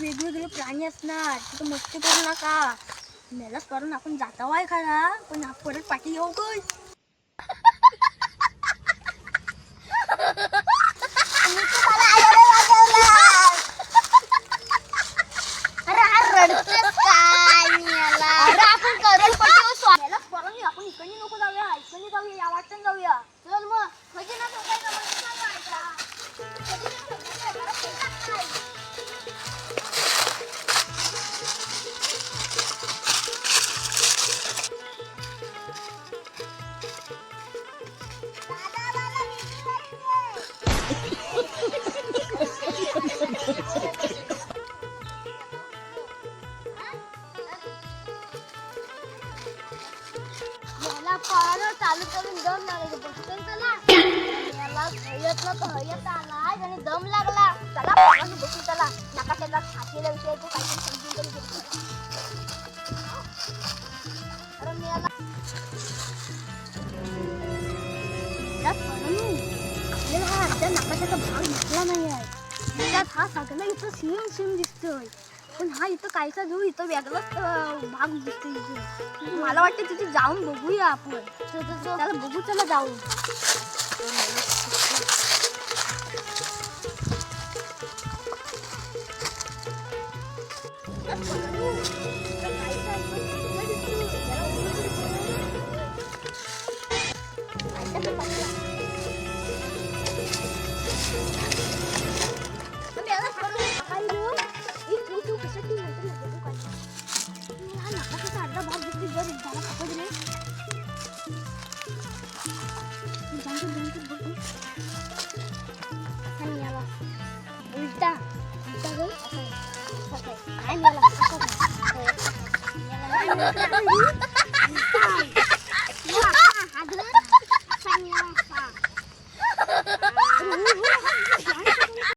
वेगवेगळे प्राणी असणार. तिथं मस्ती करू नका. मेलाच करून आपण जाता वाय खरा. पण परत पाठी येऊ अरे आपण इकडे नको जाऊया इकडे जाऊया. चालू करून दम लागायचं बघतोय चला याला हयत न हयत आला आणि दम लागला. चला पाळणं बसून चला नका त्याला छातीला विषयाचं काहीतरी समजून तरी घेतो अरे मी याला आपल्याला हा अर्ध्या नाकाचा भाग दिसला नाही आहे त्यात हा सगळा इथं सेम सेम दिसतोय. पण हा इथं कायचा घेऊ? इथं वेगळाच अं, भाग दिसतोय इथे. मला वाटतं तिथे जाऊन बघूया आपण. त्याला बघू चला जाऊन. Hahaha.